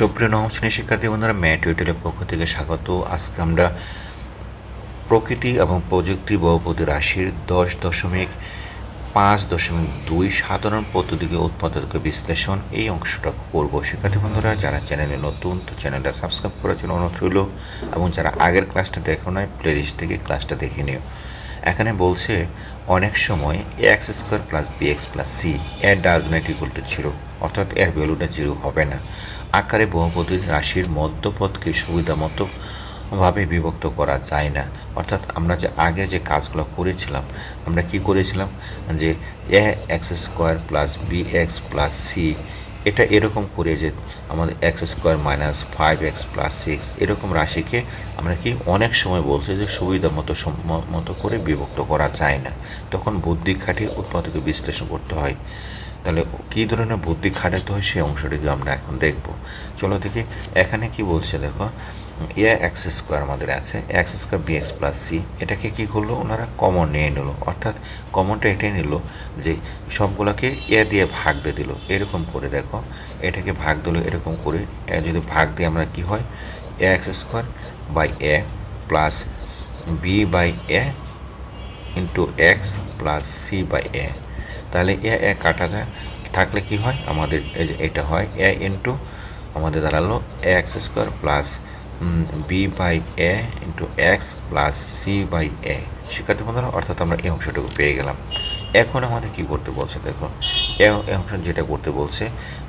সুপ্রিয় নবম শ্রেণির শিক্ষার্থী বন্ধুরা, ম্যাট টিউটোরিয়ালের পক্ষ থেকে স্বাগত। আজকে আমরা প্রকৃতি এবং প্রযুক্তি বহুপতি রাশির দশ দশমিক পাঁচ দশমিক দুই সাধারণ পদ্ধতিকে উৎপাদক বিশ্লেষণ এই অংশটা করব। শিক্ষার্থী বন্ধুরা, যারা চ্যানেলে নতুন, তো চ্যানেলটা সাবস্ক্রাইব করার জন্য অনুরোধ রইল এবং যারা আগের ক্লাসটা দেখো নয় প্লেলিস্ট থেকে ক্লাসটা দেখে নিও। এখানে বলছে, অনেক সময় x square plus b x plus c এর does not equal to zero অর্থাৎ এর ভ্যালুটা জিরো হবে না। আকারে বহুপদী রাশির মধ্যপদকে সুবিধা মতো ভাবে বিভক্ত করা যায় না। অর্থাৎ আমরা যে আগে যে কাজগুলো করেছিলাম, আমরা কি করেছিলাম? যে a x square plus b x plus c, এটা এরকম করে যে আমাদের x square minus five x plus six, এরকম রাশিকে আমরা কি অনেক সময় বলছি যে সুবিধা মতো মতো করে বিভক্ত করা যায় না। তখন বুদ্ধি খাটিয়ে উৎপাদকে বিশ্লেষণ করতে হয়। তাহলে কী ধরনের বুদ্ধি খাটাতে হয় সেই অংশটিকে আমরা এখন দেখব। চলো দেখি, এখানে কি বলছে দেখো, এ এক্স স্কোয়ার আমাদের আছে x square b x plus c, এটাকে কী করল? ওনারা কমন নিয়ে নিল, অর্থাৎ কমনটা এটাই নিল যে সবগুলোকে এ দিয়ে ভাগ দিয়ে দিল, এরকম করে দেখো, এটাকে ভাগ দিল, এরকম করে যদি ভাগ দিয়ে আমরা কি হয়, a x square by a plus b by a into x plus c by a. তাহলে এ এ কাটা যায় থাকলে কি হয়? আমাদের এই যে এটা হয় এ ইন্টু আমাদের দাঁড়াল a x square plus b by a into x plus c by a শিক্ষার্থী বন্ধুরা, অর্থাৎ আমরা এই অংশটুকু পেয়ে গেলাম। এখন আমাদের কি করতে বলছে দেখো অংশ যেটা করতে বলছে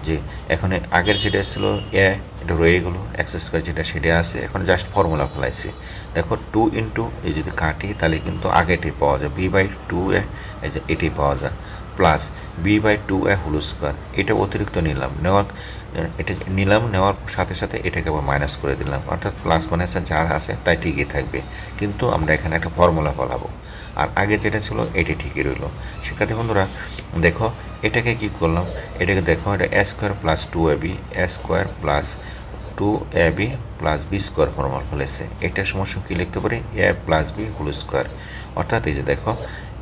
যে এখন আগের যেটা ছিল এ, এটা রয়ে গেলো এক্স স্কোয়ার যেটা সেটা আছে, এখন জাস্ট ফর্মুলা ফেলাইছে। দেখো টু ইন্টু এই যদি কাটি, তাহলে কিন্তু আগেটাই পাওয়া যায়। বি বাই টু এ এটাই পাওয়া যায়। Plus b by two a whole square এটা অতিরিক্ত নিলাম। নেওয়ার, এটা নিলাম, নেওয়ার সাথে সাথে এটাকে আবার মাইনাস করে দিলাম। অর্থাৎ প্লাস মাইনাসে যা আছে, তাই ঠিকই থাকবে। কিন্তু আমরা এখানে একটা ফর্মুলা ফলাবো। আর আগে যেটা ছিল, এটি ঠিকই রইল। শিক্ষার্থী বন্ধুরা, দেখো এটাকে কি করলাম? এটাকে দেখো, এটা a square plus two a b a square plus two a b plus b square formal ফেলেছে এটার সমস্যা কী লিখতে পারি? A plus b whole square অর্থাৎ এই যে দেখো,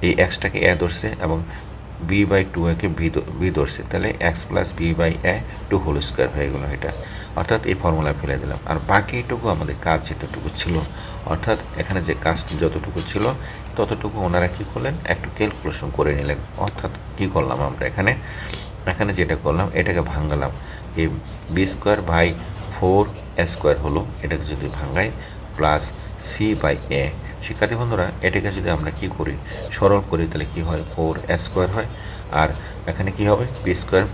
এই এক্সটাকে এ ধরছে এবং বি বাই টু একে বি ধরছে। তাহলে x plus b by a two whole square হয়ে গেলো এটা। অর্থাৎ এই ফর্মুলা ফেলে দিলাম। আর বাকিটুকু আমাদের কাজ যেতটুকু ছিল। অর্থাৎ এখানে যে কাজটি যতটুকু ছিল, ততটুকু ওনারা কী করলেন? একটু ক্যালকুলেশন করে নিলেন। অর্থাৎ কী করলাম আমরা এখানে? এখানে যেটা করলাম, এটাকে ভাঙালাম। এই B square by four square হলো। এটাকে যদি ভাঙাই প্লাস সি বাই এ শিক্ষার্থী বন্ধুরা, এটাকে যদি আমরা কি করি, সরল করি, তাহলে কি হয়? ফোর স্কোয়ার হয়। আর এখানে কি হবে? বি স্কোয়ার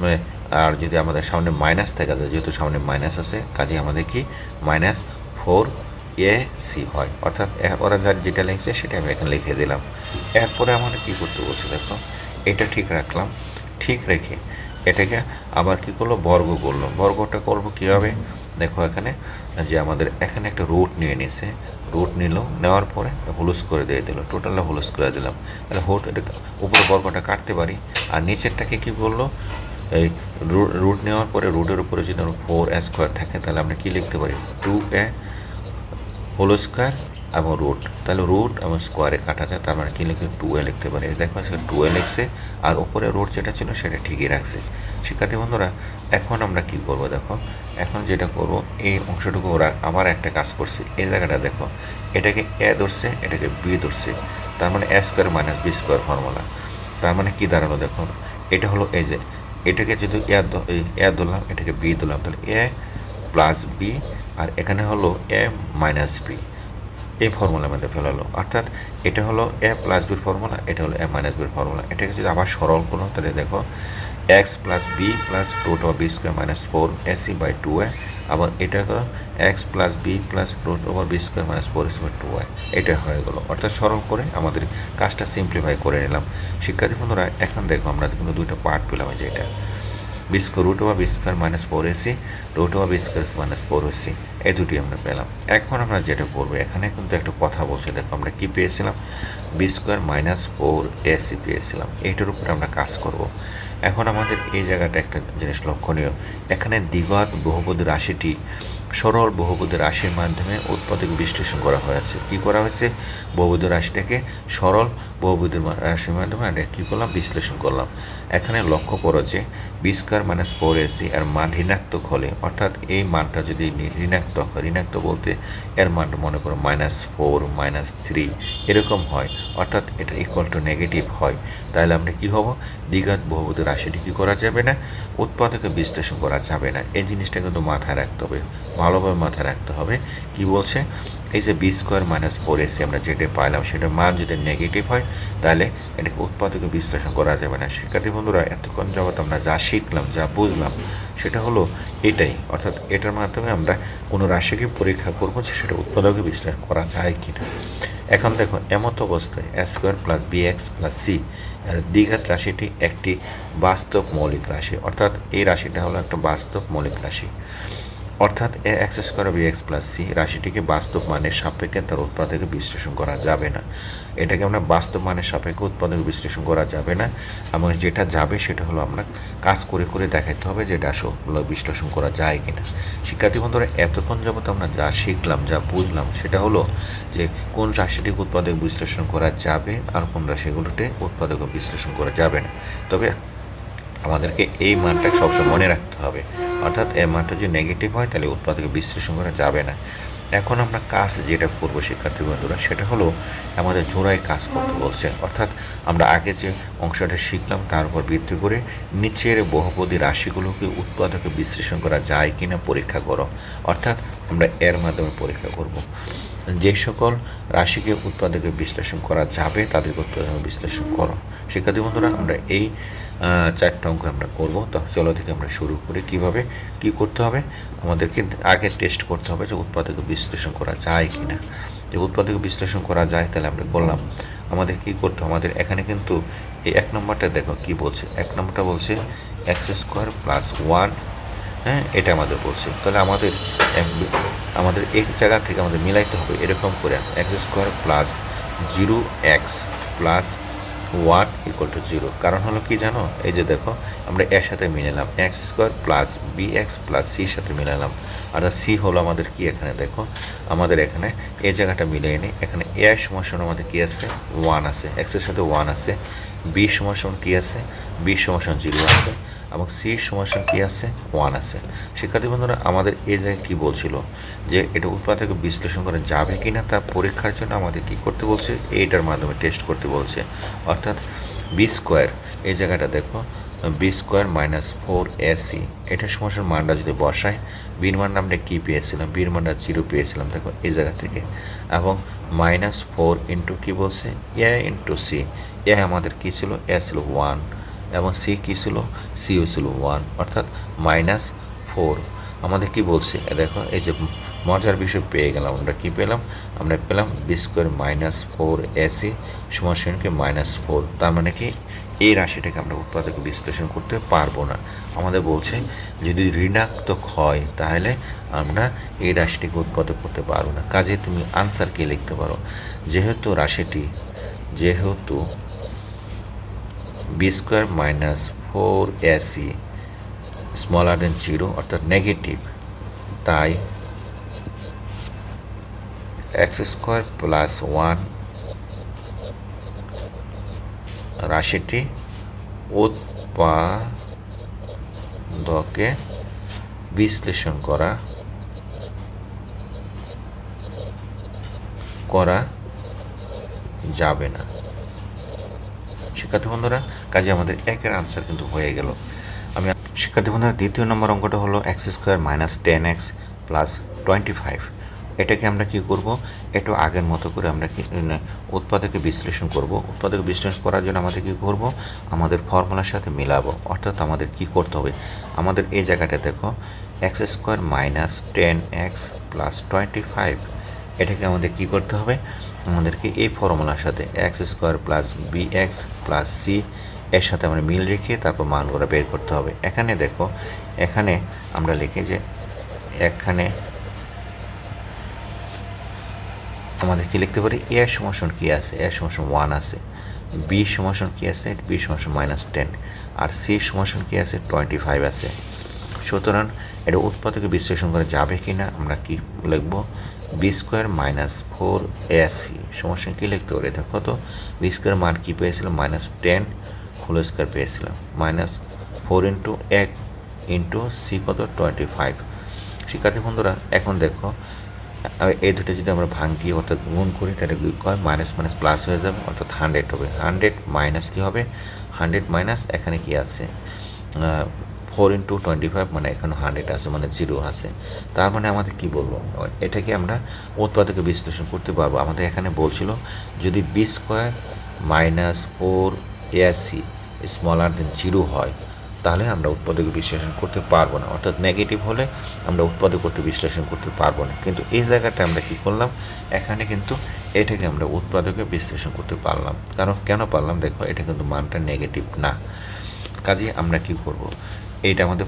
মানে আর যদি আমাদের সামনে মাইনাস থাকে যায় যেহেতু সামনে মাইনাস আছে কাজে আমাদের কি? মাইনাস ফোর এ সি হয়। অর্থাৎ ওরা যার যেটা লিখছে সেটা আমি এখানে লিখে দিলাম। এরপরে আমাদের কী করতে বলছে দেখো? এটা ঠিক রাখলাম। ঠিক রেখে এটাকে আবার কি করল? বর্গ করল। বর্গটা করব কীভাবে? দেখো এখানে, যে আমাদের এখানে একটা রুট নিয়ে নিছে রুট নিল, নেওয়ার পরে হুলুস করে দিয়ে দিল টোটালটা হুলুস করে দিলাম। তাহলে হোট উপরে বর্গটা কাটতে পারি, আর নিচেরটাকে কি বলল? এই রুট নেওয়ার পরে রুটের উপরে যদি ফোর স্কোয়ার থাকে, তাহলে আমরা কি লিখতে পারি? টু এ হোল স্কোয়ার এবং রুট তাহলে রুট এবং স্কোয়ারে কাটা যায়, তার মানে কি লিখে টু এ লিখতে পারে। দেখো সে টু এ লিখছে, আর উপরে রুট যেটা ছিল সেটা ঠিকই রাখছে। শিক্ষার্থী বন্ধুরা, এখন আমরা কি করব দেখো? এখন যেটা করব, এই অংশটুকু ওরা আবার একটা কাজ করছে। এই জায়গাটা দেখো, এটাকে এ ধরছে, এটাকে বি ধরছে। তার মানে a square minus b square formula তার মানে কি দাঁড়াল দেখো? এটা হলো এই যে, এটাকে যদি এ ধরলাম, এটাকে বি ধরলাম, তাহলে এ প্লাস বি আর এখানে হলো এ মাইনাস বি এই ফর্মুলার মধ্যে ফেলালো অর্থাৎ এটা হলো এ প্লাস বির ফর্মুলা এটা হলো এ মাইনাস বির ফর্মুলা এটাকে যদি আবার সরল করো, তাহলে দেখো x plus b plus root over b square minus four a c by two a আবার এটা হলো x plus b plus root over b square minus four a c by two a এটা হয়ে গেলো। অর্থাৎ সরল করে আমাদের কাজটা সিম্পলিফাই করে নিলাম। শিক্ষার্থী বন্ধুরা, এখন দেখো আমরা কিন্তু দুইটা পার্ট পেলাম যে এটা। B square root over b square minus four a c root over b square minus four a c এই দুটি আমরা পেলাম। এখন আমরা যেটা করব, এখানে কিন্তু একটা কথা বলছে, দেখো আমরা কি পেয়েছিলাম? B square minus four a c পেয়েছিলাম। এইটার উপরে আমরা কাজ করব। এখন আমাদের এই জায়গাটা একটা জিনিস লক্ষণীয়। এখানে দ্বিঘাত বহুপদী রাশিটি সরল বহুপদী রাশির মাধ্যমে উৎপাদক বিশ্লেষণ করা হয়েছে। কি করা হয়েছে? বহুপদী রাশিটাকে সরল বহুপদী রাশির মাধ্যমে আমরা কী করলাম? বিশ্লেষণ করলাম। এখানে লক্ষ্য করো যে বিস্কার মাইনাস ফোর এসি এর মান ঋণাত্মক হলে, অর্থাৎ এই মানটা যদি ঋণাত্মক হয়, ঋণাত্মক বলতে এর মানটা মনে করো মাইনাস ফোর, মাইনাস থ্রি এরকম হয়, অর্থাৎ এটা ইকুয়াল টু নেগেটিভ হয়। তাহলে আমরা কি হব? দ্বিঘাত বহুপদী রাশিটি কী করা যাবে না? উৎপাদকে বিশ্লেষণ করা যাবে না। এই জিনিসটা কিন্তু মাথায় রাখতে হবে। ভালোভাবে মাথায় রাখতে হবে। কি বলছে? এই যে b square minus four a c আমরা যেটা পাইলাম, সেটার মান যদি নেগেটিভ হয়, তাহলে এটাকে উৎপাদকে বিশ্লেষণ করা যাবে না। শিক্ষার্থী বন্ধুরা, এতক্ষণ যাবত আমরা যা শিখলাম, যা বুঝলাম, সেটা হলো এটাই। অর্থাৎ এটার মাধ্যমে আমরা কোনো রাশিকে পরীক্ষা করব যে সেটা উৎপাদকে বিশ্লেষণ করা যায় কি না এখন দেখো, এমত অবস্থায় a square plus b x plus c দ্বিঘাত রাশিটি একটি বাস্তব মৌলিক রাশি। অর্থাৎ এই রাশিটা হলো একটা বাস্তব মৌলিক রাশি। অর্থাৎ a x square b x plus c রাশিটিকে বাস্তব মানের সাপেক্ষে তার উৎপাদকে বিশ্লেষণ করা যাবে না। এটাকে আমরা বাস্তব মানের সাপেক্ষে উৎপাদকে বিশ্লেষণ করা যাবে না, এবং যেটা যাবে সেটা হলো আমরা কাজ করে করে দেখাতে হবে যেটা আসলে বিশ্লেষণ করা যায় কিনা। শিক্ষার্থী বন্ধুরা, এতক্ষণ যাবত আমরা যা শিখলাম, যা বুঝলাম, সেটা হলো যে কোন রাশিটিকে উৎপাদক বিশ্লেষণ করা যাবে আর কোন রাশিগুলোতে উৎপাদক বিশ্লেষণ করা যাবে না। তবে আমাদেরকে এই মানটা সবসময় মনে রাখতে হবে। অর্থাৎ এই মানটা যদি নেগেটিভ হয়, তাহলে উৎপাদকে বিশ্লেষণ করা যাবে না। এখন আমরা কাজ যেটা করব, শিক্ষার্থী বন্ধুরা, সেটা হলো আমাদের জোড়ায় কাজ করতে বলছে। অর্থাৎ আমরা আগে যে অংশটা শিখলাম, তার উপর ভিত্তি করে নিচের বহুপদী রাশিগুলোকে উৎপাদকে বিশ্লেষণ করা যায় কিনা পরীক্ষা করো। অর্থাৎ আমরা এর মাধ্যমে পরীক্ষা করব। যে সকল রাশিকে উৎপাদকে বিশ্লেষণ করা যাবে তাদেরকে উৎপাদকে বিশ্লেষণ করো। শিক্ষার্থী বন্ধুরা, আমরা এই চারটা অঙ্ক আমরা করব। তো চলো থেকে আমরা শুরু করি কীভাবে, কি করতে হবে? আমাদেরকে আগে টেস্ট করতে হবে যে উৎপাদকে বিশ্লেষণ করা যায় কি না যে উৎপাদকে বিশ্লেষণ করা যায়, তাহলে আমরা করলাম। আমাদের কি করতে হবে? আমাদের এখানে কিন্তু এই এক নম্বরটা দেখো কি বলছে। এক নম্বরটা বলছে এক্স স্কোয়ার প্লাস ওয়ান হ্যাঁ এটা আমাদের বলছে তাহলে আমাদের আমাদের এক জায়গা থেকে আমাদের মিলাইতে হবে এরকম করে x square plus zero x plus one equal to zero কারণ হলো কি জানো? এই যে দেখো, আমরা এর সাথে মিলালাম। X square plus b x plus সির সাথে মিলালাম। অর্থাৎ সি হলো আমাদের কি এখানে? দেখো, আমাদের এখানে এই জায়গাটা মিলিয়ে নিই এখানে এ সমান আমাদের কি আছে? ওয়ান আছে। এক্সের সাথে ওয়ান আছে। বি সমান কি আছে? বি সমান জিরো আছে। এবং সি সমাসন কি আছে? ওয়ান আছে। শিক্ষার্থী বন্ধুরা, আমাদের এই জায়গায় কী বলছিল, যে এটা উৎপাদকে বিশ্লেষণ করা যাবে কি না তা পরীক্ষার জন্য আমাদের কি করতে বলছে? এইটার মাধ্যমে টেস্ট করতে বলছে। অর্থাৎ বি স্কোয়ার এই জায়গাটা দেখো b square minus four a c এটা সমস্যার মানটা যদি বসাই বির মানটা আমরা কী পেয়েছিলাম? বির মানটা জিরো পেয়েছিলাম, দেখো, এই জায়গা থেকে। এবং মাইনাস ফোর ইন্টু কী বলছে? এ ইন্টু সি এ আমাদের কী ছিল? এ ছিল ওয়ান এবং সি কী ছিল? সিও ছিল ওয়ান অর্থাৎ মাইনাস ফোর আমাদের কি বলছে? দেখো, এই যে মজার বিষয় পেয়ে গেলাম, আমরা কি পেলাম? আমরা পেলাম b square minus four a c সমাসনকে minus four তার মানে কি? এই রাশিটাকে আমরা উৎপাদক বিশ্লেষণ করতে পারব না। আমাদের বলছে, যদি ঋণাত্মক হয়, তাহলে আমরা এই রাশিটিকে উৎপাদক করতে পারব না। কাজে তুমি আনসার কি লিখতে পারো? যেহেতু রাশিটি, যেহেতু b square minus four a c smaller than zero অর্থাৎ নেগেটিভ তাই এক্স স্কোয়ার প্লাস ওয়ান রাশিটি উৎপাদকে বিশ্লেষণ করা করা যাবে না। শিক্ষার্থী বন্ধুরা কাজে আমাদের একের আনসার কিন্তু হয়ে গেল। আমি শিক্ষার্থী বন্ধুরা, দ্বিতীয় নম্বর অঙ্কটা হলো x square minus ten x plus twenty five এটাকে আমরা কি করব? একটু আগের মতো করে আমরা উৎপাদকে বিশ্লেষণ করব। উৎপাদকে বিশ্লেষণ করার জন্য আমাদের কি করব? আমাদের ফর্মুলার সাথে মিলাবো। অর্থাৎ আমাদের কি করতে হবে? আমাদের এই জায়গাটা দেখো x square minus ten x plus twenty five এটাকে আমাদের কি করতে হবে? আমাদেরকে এই ফর্মুলার সাথে x square plus b x plus c এর সাথে আমরা মিল রেখে তারপর মানগুলো বের করতে হবে। এখানে দেখো, এখানে আমরা লিখি যে এখানে আমাদের কি লিখতে পারি এ সমাসন কি আছে এ সমাসন ওয়ান আছে বি সমাসন কি আছে বি সমাসন মাইনাস টেন আর সি সমাসন কি আছে টোয়েন্টি ফাইভ আছে। সুতরাং এটা উৎপাদকে বিশ্লেষণ করা যাবে কি না আমরা কি লিখব? B square minus four a c সমস্যা কী লিখতে পারি? দেখো তো বি স্কোয়ার মান কী পেয়েছিল? মাইনাস টেন হোল স্কোয়ার পেয়েছিলাম। মাইনাস ফোর ইন্টু এক ইন্টু সি কত? টোয়েন্টি ফাইভ শিক্ষার্থী বন্ধুরা, এখন দেখো এই দুটো যদি আমরা ভাঙি অর্থাৎ গুণ করি, তাহলে হয়? মাইনাস মাইনাস প্লাস হয়ে যাবে, অর্থাৎ হান্ড্রেড হবে। হান্ড্রেড মাইনাস কী হবে? হান্ড্রেড মাইনাস এখানে কি আছে? ফোর ইন্টু টোয়েন্টি ফাইভ মানে এখানে হান্ড্রেড আছে মানে জিরো আছে। তার মানে আমাদের কি বলব? এটাকে আমরা উৎপাদকে বিশ্লেষণ করতে পারব। আমাদের এখানে বলছিল, যদি b square minus four a c smaller than zero হয়, তাহলে আমরা উৎপাদক বিশ্লেষণ করতে পারব না। অর্থাৎ নেগেটিভ হলে আমরা উৎপাদক করতে বিশ্লেষণ করতে পারব না। কিন্তু এই জায়গাটা আমরা কি করলাম? এখানে কিন্তু এটাকে আমরা উৎপাদকে বিশ্লেষণ করতে পারলাম। কারণ কেন পারলাম? দেখো, এটা কিন্তু মানটা নেগেটিভ না। কাজে আমরা কি করব? এইটা আমাদের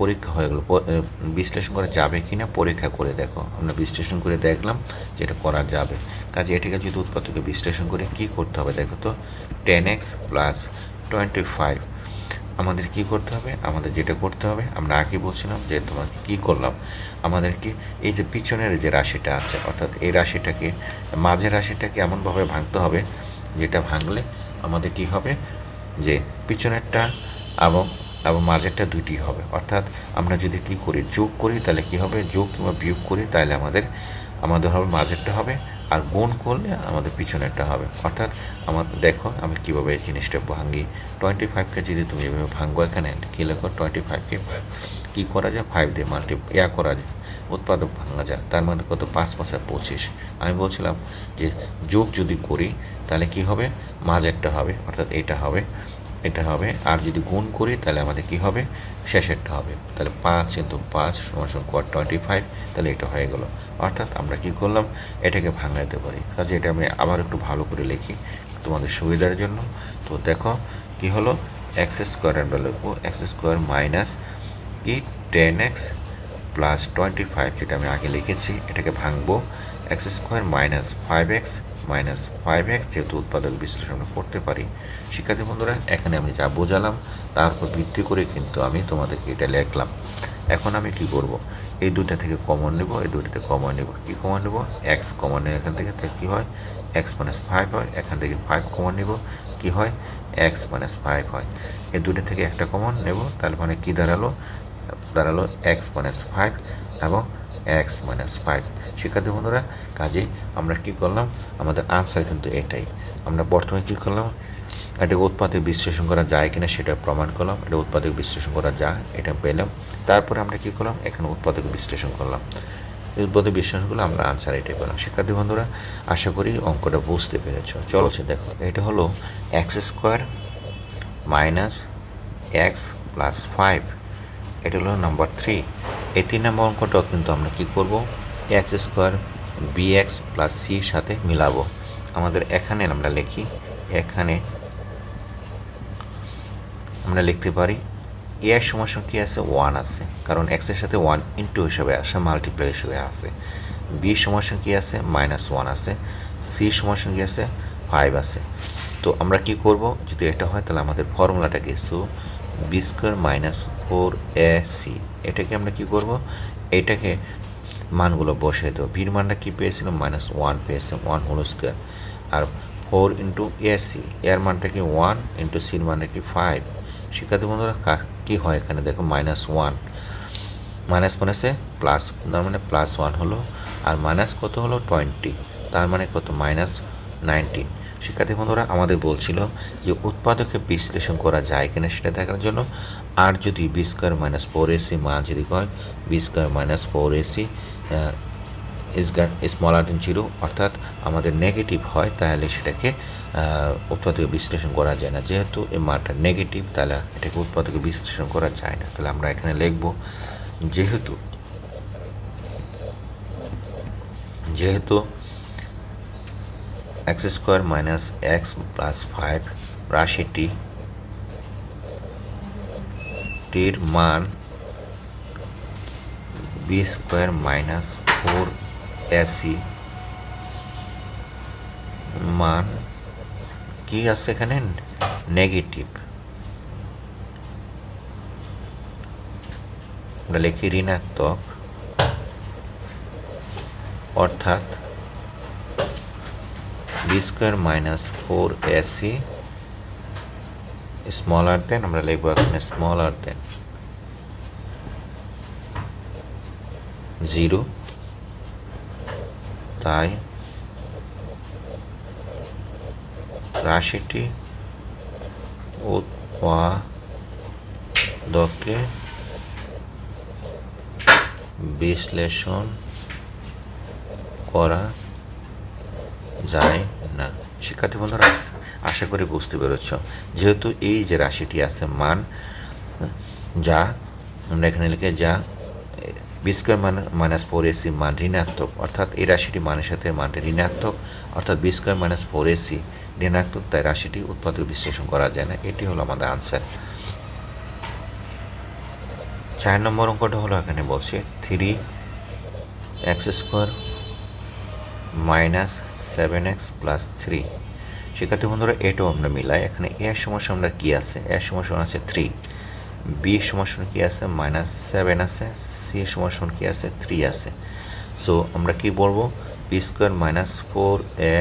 পরীক্ষা হয়ে গেল। বিশ্লেষণ করা যাবে কি না পরীক্ষা করে দেখো। আমরা বিশ্লেষণ করে দেখলাম যে এটা করা যাবে। কাজে এটাকে যদি উৎপাদকে বিশ্লেষণ করে কি করতে হবে দেখো তো ten x plus twenty five আমাদের কি করতে হবে? আমাদের যেটা করতে হবে, আমরা আগে বলছিলাম যে তোমাকে কি করলাম? আমাদেরকে এই যে পিছনের যে রাশিটা আছে, অর্থাৎ এই রাশিটাকে, মাঝের রাশিটাকে এমনভাবে ভাঙতে হবে, যেটা ভাঙলে আমাদের কি হবে? যে পিছনেরটা এবং এবং মাঝেরটা দুইটি হবে। অর্থাৎ আমরা যদি কি করি, যোগ করি, তাহলে কি হবে? যোগ কিংবা বিয়োগ করি, তাহলে আমাদের আমাদের হবে মাঝেরটা হবে, আর গুণ করলে আমাদের পিছনেরটা হবে। অর্থাৎ আমার, দেখো, আমি কীভাবে এই জিনিসটা ভাঙি টোয়েন্টি ফাইভকে যদি তুমি এভাবে ভাঙবো এখানে, কী লেখো? টোয়েন্টি ফাইভকে কী করা যায়? ফাইভ দিয়ে মাল্টি ইয়া করা যায়। উৎপাদক ভাঙা যায়। তার মধ্যে কত? পাঁচ, পাঁচে পঁচিশ। আমি বলছিলাম যে যোগ যদি করি, তাহলে কি হবে? মাঝেরটা হবে, অর্থাৎ এটা হবে। এটা হবে। আর যদি গুণ করি, তাহলে আমাদের কি হবে? শেষেরটা হবে। তাহলে পাঁচ কিন্তু পাঁচ সমান সমান টোয়েন্টি ফাইভ তাহলে এটা হয়ে গেল। অর্থাৎ আমরা কি করলাম? এটাকে ভাঙাইতে পারি। কাজে এটা আমি আবার একটু ভালো করে লিখি তোমাদের সুবিধার জন্য। তো দেখো কি হলো? এক্স স্কোয়ার আমরা লিখব। এক্স স্কোয়ার মাইনাস কি? Ten x plus twenty five যেটা আমি আগে লিখেছি, এটাকে ভাঙবো। X square minus five x minus five x যেহেতু উৎপাদক বিশ্লেষণ করতে পারি। শিক্ষার্থী বন্ধুরা, এখানে আমি যা বোঝালাম তার উপর ভিত্তি করে কিন্তু আমি তোমাদেরকে এটা লিখলাম। এখন আমি কি করব? এই দুইটা থেকে কমন নেব, এই দুইটাতে কমন নেব, কি কমন নেব? এক্স কমন নেব এখান থেকে কী হয়? এক্স মাইনাস ফাইভ হয়, এখান থেকে ফাইভ কমন নেব, কি হয়? এক্স মাইনাস ফাইভ হয়। এই দুইটা থেকে একটা কমন নেব তাহলে মানে কী দাঁড়াল? দাঁড়াল এক্স মাইনাস ফাইভ এবং এক্স মাইনাস ফাইভ শিক্ষার্থী বন্ধুরা, কাজেই আমরা কি করলাম? আমাদের আনসার কিন্তু এটাই। আমরা বর্তমানে কি করলাম? এটাকে উৎপাদক বিশ্লেষণ করা যায় কিনা সেটা প্রমাণ করলাম। এটা উৎপাদক বিশ্লেষণ করা যায়, এটা পেলাম। তারপরে আমরা কি করলাম? এখানে উৎপাদক বিশ্লেষণ করলাম। উৎপাদক বিশ্লেষণগুলো আমরা আনসার এটাই পেলাম। শিক্ষার্থী বন্ধুরা, আশা করি অঙ্কটা বুঝতে পেরেছ। চলো দেখো, এটা হলো x square minus x plus five এটা হলো নাম্বার থ্রি এই তিন নম্বর অঙ্কটাও কিন্তু আমরা কি করব? X square b x plus সির সাথে মিলাবো। আমাদের এখানে আমরা লিখি, এখানে আমরা লিখতে পারি এ এর সমস্যা কী আছে? ওয়ান আছে। কারণ এক্সের সাথে ওয়ান ইন্টু হিসাবে আসে মাল্টিপ্লাই হিসেবে আছে বি সমস্যা কী আছে? মাইনাস ওয়ান আছে। সি সমস্যা কী আছে? ফাইভ আছে। তো আমরা কি করব? যদি এটা হয়, তাহলে আমাদের ফর্মুলাটা কি? So b square minus four a c. এটাকে আমরা কি করব? এটাকে মানগুলো বসিয়ে দেবো। ভির মানটা কী পেয়েছিলাম মাইনাস ওয়ান পেয়েছিলাম ওয়ান হোল স্কোয়ার। আর ফোর ইন্টু এসি এর মানটা কি ওয়ান ইন্টু সির মানটা কি ফাইভ? শিক্ষার্থী বন্ধুরা, কা- হয় এখানে? দেখো, মাইনাস ওয়ান। মাইনাস মাইনাসে প্লাস, তার মানে প্লাস ওয়ান হলো। আর মাইনাস কত হলো? টোয়েন্টি। তার মানে কত? Minus nineteen. শিক্ষার্থী বন্ধুরা, আমাদের বলছিল যে উৎপাদকে বিশ্লেষণ করা যায় কিনা সেটা দেখার জন্য। আর যদি b square minus four a c মান যদি হয় b square minus four a c ইসগার smaller than zero অর্থাৎ আমাদের নেগেটিভ হয়, তাহলে সেটাকে উৎপাদকে বিশ্লেষণ করা যায় না। যেহেতু এই মানটা নেগেটিভ তাহলে এটাকে উৎপাদকে বিশ্লেষণ করা যায় না। তাহলে আমরা এখানে লিখব, যেহেতু যেহেতু x square minus x plus five রাশিটি টির মান b square minus four a c মান কি আছে এখানে? নেগেটিভ আমরা লিখি ঋণাত্মক। অর্থাৎ b square minus four a c smaller than আমরা লিখব এখানে স্মলার দেন জিরো তাই রাশিটি উৎপাদকে বিশ্লেষণ করা যায়। শিক্ষার্থী বন্ধুরা, আশা করি বুঝতে পেরেছ। যেহেতু এই যে রাশিটি আছে মান, যা আমরা এখানে লিখে যা বি স্কোয়ার মান মাইনাস ফোর এসি মান ঋণাত্মক, অর্থাৎ এই রাশিটি মানের সাথে মানটি ঋণাত্মক, অর্থাৎ b square minus four a c ঋণাত্মক, তাই রাশিটি উৎপাদক বিশ্লেষণ করা যায় না। এটি হলো আমাদের আনসার চার নম্বর অঙ্কটা হলো এখানে বলছে three x square minus seven x plus three শিক্ষার্থী বন্ধুরা, এটাও আমরা মিলাই। এখানে এ সমস্যা আমরা কী আছে? এ সমস্যা আছে থ্রি বি সমস্যা কি আছে? মাইনাস সেভেন আছে। সি সমস্যা কী আছে? থ্রি আছে। সো আমরা কি বলব? B square minus four a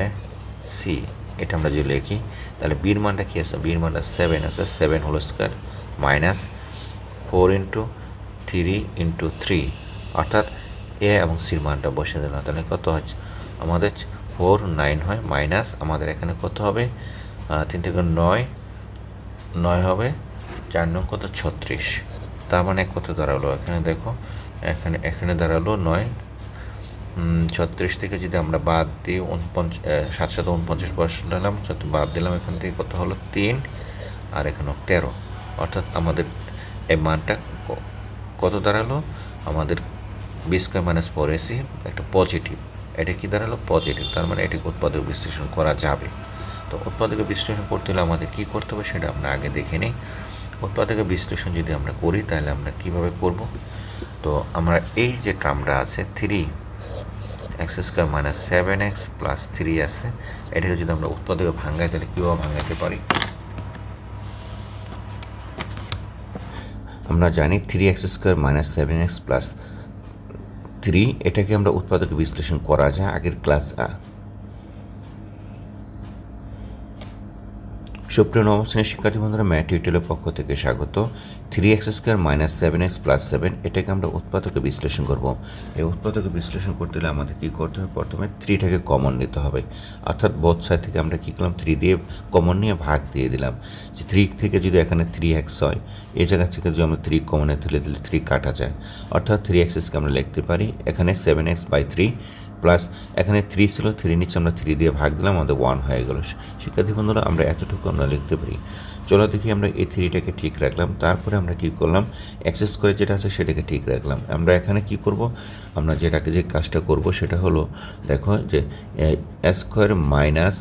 c এটা আমরা যদি লিখি, তাহলে বির মানটা কী আছে? বির মানটা সেভেন আছে। Seven whole square minus four into three into three অর্থাৎ এ এবং সির মানটা বসে দিলাম। তাহলে কত হচ্ছে? আমাদের ফোর নাইন হয়, মাইনাস আমাদের এখানে কত হবে? তিন থেকে নয় নয় হবে চার নং কত? ছত্রিশ। তার মানে কত দাঁড়াল? এখানে দেখো, এখানে এখানে দাঁড়াল নয়। ছত্রিশ থেকে যদি আমরা বাদ দিই উনপঞ্চাশ সাতশত উনপঞ্চাশ বসালাম বাদ দিলাম, এখান থেকে কত হলো? তিন। আর এখানে তেরো। অর্থাৎ আমাদের এই মানটা কত দাঁড়াল? আমাদের b square minus four a c একটা পজিটিভ। এটা কি দাঁড়াল? পজিটিভ তার মানে এটিকে উৎপাদক বিশ্লেষণ করা যাবে। তো উৎপাদকে বিশ্লেষণ করতে হলে আমাদের কী করতে হবে সেটা আমরা আগে দেখে নিই। উৎপাদকে বিশ্লেষণ যদি আমরা করি, তাহলে আমরা কীভাবে করব? তো আমরা এই যে টার্মটা আছে three x square minus seven x plus three আছে এটাকে যদি আমরা উৎপাদকে ভাঙাই, তাহলে কীভাবে ভাঙাইতে পারি? আমরা জানি three x square minus seven x plus three এটাকে আমরা উৎপাদক বিশ্লেষণ করা যায় আগের ক্লাস সুপ্রিয় নবম শ্রেণির শিক্ষার্থী বন্ধুরা ম্যাথ টিউটোরিয়ালের পক্ষ থেকে স্বাগত। Three x square minus seven x plus seven এটাকে আমরা উৎপাদকে বিশ্লেষণ করব। এই উৎপাদকে বিশ্লেষণ করতে হলে আমাদের কী করতে হবে? প্রথমে থ্রিটাকে কমন নিতে হবে। অর্থাৎ বোধ সাইড থেকে আমরা কী করলাম? থ্রি দিয়ে কমন নিয়ে ভাগ দিয়ে দিলাম। যে থ্রি থেকে যদি এখানে থ্রি এক্স হয়, এই জায়গা থেকে যদি আমরা থ্রি কমনে তুলে দিলে থ্রি কাটা যায়। অর্থাৎ থ্রি এক্সকে আমরা লিখতে পারি, এখানে seven x by three plus এখানে থ্রি ছিল থ্রি নিচে আমরা থ্রি দিয়ে ভাগ দিলাম, আমাদের ওয়ান হয়ে গেল। শিক্ষার্থী বন্ধুরা, আমরা এতটুকু আমরা লিখতে পারি। চলো দেখি আমরা এই থ্রিটাকে ঠিক রাখলাম। তারপরে আমরা কি করলাম? অ্যাক্সেস করে যেটা আছে সেটাকে ঠিক রাখলাম। আমরা এখানে কি করব? আমরা যেটাকে যে কাজটা করব সেটা হলো, দেখো যে square minus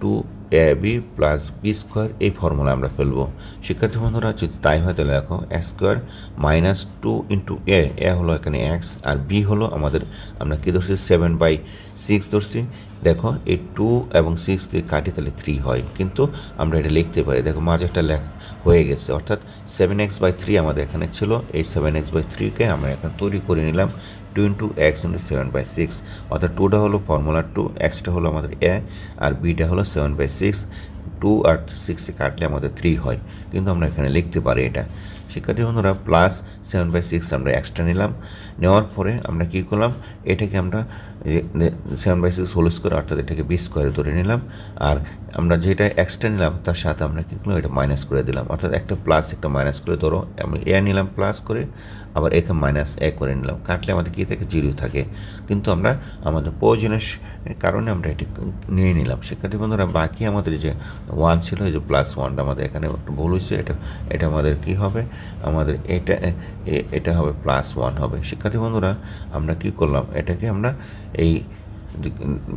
two a b plus b square এই ফর্মুলা আমরা ফেলব। শিক্ষার্থী বন্ধুরা, যদি তাই হয় তাহলে দেখো a square minus two into a a হলো এখানে এক্স আর বি হলো আমাদের, আমরা কী ধরছি? সেভেন বাই সিক্স ধরছি। দেখো, এই টু এবং সিক্স দিয়ে কাটি তাহলে থ্রি হয়। কিন্তু আমরা এটা লিখতে পারি। দেখো, মাঝেরটা লেখা হয়ে গেছে। অর্থাৎ সেভেন এক্স বাই থ্রি আমাদের এখানে ছিল। এই সেভেন এক্স বাই থ্রিকে আমরা এখন তৈরি করে নিলাম। Two into x into seven by six অর্থাৎ টুটা হলো ফর্মুলা টু এক্সটা হলো আমাদের এ আর বিটা হলো সেভেন বাই সিক্স টু আর সিক্সে কাটলে আমাদের থ্রি হয়। কিন্তু আমরা এখানে লিখতে পারি এটা। শিক্ষার্থী বন্ধুরা প্লাস সেভেন বাই সিক্স আমরা এক্সট্রা নিলাম। নেওয়ার পরে আমরা কী করলাম? এটাকে আমরা seven by six whole square অর্থাৎ এটাকে বিশ স্কোয়ারে ধরে নিলাম। আর আমরা যেটা এক্সট্রা নিলাম, তার সাথে আমরা কী করলাম? এটা মাইনাস করে দিলাম। অর্থাৎ একটা প্লাস একটা মাইনাস করে ধরো। আমি এ নিলাম প্লাস করে। আবার একে মাইনাস এক করে নিলাম। কাটলে আমাদের কী থাকে? জিরো থাকে। কিন্তু আমরা আমাদের প্রয়োজনের কারণে আমরা এটি নিয়ে নিলাম। শিক্ষার্থী বন্ধুরা, বাকি আমাদের যে ওয়ান ছিল যে প্লাস ওয়ানটা আমাদের এখানে ভুল হয়েছে। এটা এটা আমাদের কি হবে? আমাদের এটা এটা হবে প্লাস ওয়ান হবে। শিক্ষার্থী বন্ধুরা, আমরা কি করলাম? এটাকে আমরা এই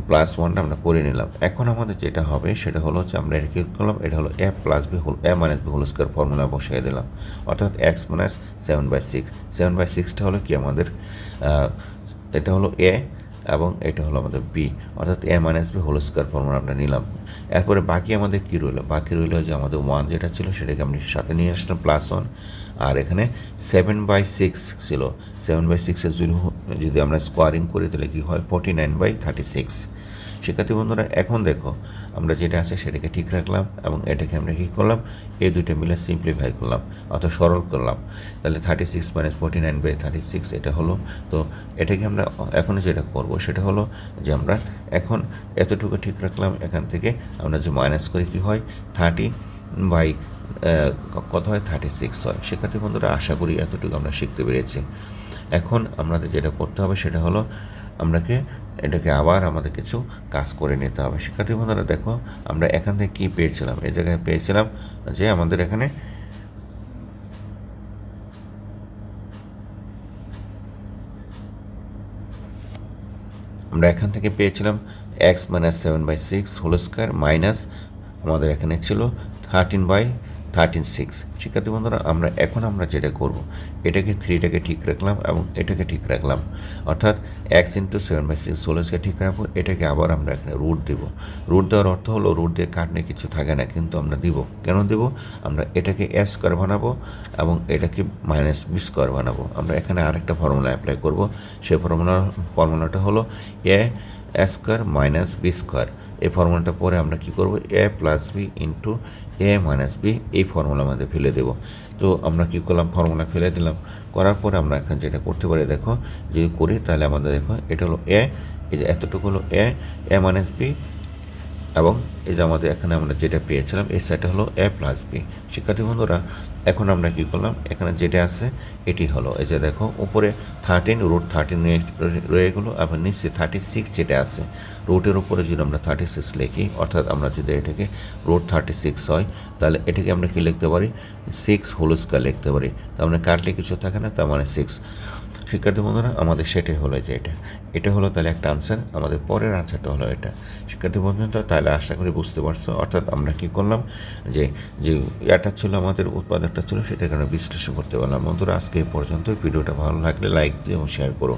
প্লাস ওয়ানটা আমরা করে নিলাম। এখন আমাদের যেটা হবে, সেটা হলো যে আমরা এটা কি করলাম? এটা হলো a plus b whole a minus b whole square formula বসিয়ে দিলাম। অর্থাৎ x minus seven by six seven by সিক্সটা হলো কি আমাদের? এটা হলো এ এবং এটা হলো আমাদের বি অর্থাৎ a minus b whole square formula আমরা নিলাম। এরপরে বাকি আমাদের কী রইল? বাকি রইল যে আমাদের ওয়ান যেটা ছিল, সেটাকে আমরা সাথে নিয়ে আসলাম প্লাস ওয়ান আর এখানে সেভেন বাই সিক্স ছিল। সেভেন বাই সিক্সের যদি যদি আমরা স্কোয়ারিং করি, তাহলে কী হয়? Forty nine by thirty six শিক্ষার্থী বন্ধুরা, এখন দেখো আমরা যেটা আছে সেটাকে ঠিক রাখলাম এবং এটাকে আমরা কী করলাম? এই দুইটা মিলে সিম্পলিফাই করলাম, অর্থাৎ সরল করলাম। তাহলে thirty six minus forty nine by thirty six এটা হলো। তো এটাকে আমরা এখন যেটা করব সেটা হলো যে আমরা এখন এতটুকু ঠিক রাখলাম, এখান থেকে আমরা যে মাইনাস করে কী হয়? থার্টি বাই কত হয়? থার্টি সিক্স হয়। শিক্ষার্থী বন্ধুরা, আশা করি এতটুকু আমরা শিখতে পেরেছি। এখন আমাদের যেটা করতে হবে সেটা হলো, আমরাকে এটাকে আবার আমাদের কিছু কাজ করে নিতে হবে। শিক্ষার্থী বন্ধুরা, দেখো, আমরা এখান থেকে কী পেয়েছিলাম? এই জায়গায় পেয়েছিলাম যে আমাদের এখানে আমরা এখান থেকে পেয়েছিলাম x minus seven by six whole square minus আমাদের এখানে ছিল থার্টিন বাই থার্টিন সিক্স শিক্ষার্থী বন্ধুরা, আমরা, এখন আমরা যেটা করব, এটাকে থ্রিটাকে ঠিক রাখলাম এবং এটাকে ঠিক রাখলাম। অর্থাৎ x into seven by six whole square ঠিক রাখব, এটাকে আবার আমরা এখানে রুট দেবো। রুট দেওয়ার অর্থ হলো রুট দিয়ে কাটনে কিছু থাকে না, কিন্তু আমরা দিব। কেন দিব? আমরা এটাকে এ স্কোয়ার বানাবো এবং এটাকে মাইনাস বি স্কোয়ার বানাবো। আমরা এখানে আরেকটা ফর্মুলা অ্যাপ্লাই করব। সেই ফর্মুলা ফর্মুলাটা হলো a square minus b square এই ফর্মুলাটা পরে আমরা কি করব? A plus b into a minus b, এই ফর্মুলার মধ্যে ফেলে দেব। তো আমরা কি করলাম? ফর্মুলা ফেলে দিলাম। করার পরে আমরা এখন যেটা করতে পারি, দেখো, যদি করি তাহলে আমাদের দেখো, এটা হলো এ, এই যে এতটুকু হলো এ এ মাইনাস বি এবং এই যে আমাদের এখানে আমরা যেটা পেয়েছিলাম, এই সাইডটা হলো এ প্লাস বি শিক্ষার্থী বন্ধুরা, এখন আমরা কি করলাম? এখানে যেটা আছে, এটি হলো, এই যে দেখো, উপরে থার্টিন রুট থার্টিন রয়ে গেলো এবং নিচে থার্টি সিক্স যেটা আছে। রুটের উপরে যদি আমরা থার্টি সিক্স লিখি, অর্থাৎ আমরা যদি এটাকে রুট থার্টি সিক্স হয়, তাহলে এটাকে আমরা কি লিখতে পারি? সিক্স হোল স্কোয়ার লিখতে পারি। তার মানে কাটলে কিছু থাকে না, তার মানে সিক্স শিক্ষার্থী বন্ধুরা, আমাদের সেটাই হলো যে এটা। এটা হলো তাহলে একটা আনসার আমাদের পরের আনসারটা হলো এটা। শিক্ষার্থী বন্ধুরা, তাহলে আশা করি বুঝতে পারছ, অর্থাৎ আমরা কি করলাম যে যে এটা ছিল, আমাদের উৎপাদকটা ছিল সেটাকে আমরা বিশ্লেষণ করতে পারলাম। বন্ধুরা, আজকে এই পর্যন্ত ভিডিওটা ভালো লাগলে লাইক দিয়ে এবং শেয়ার করো।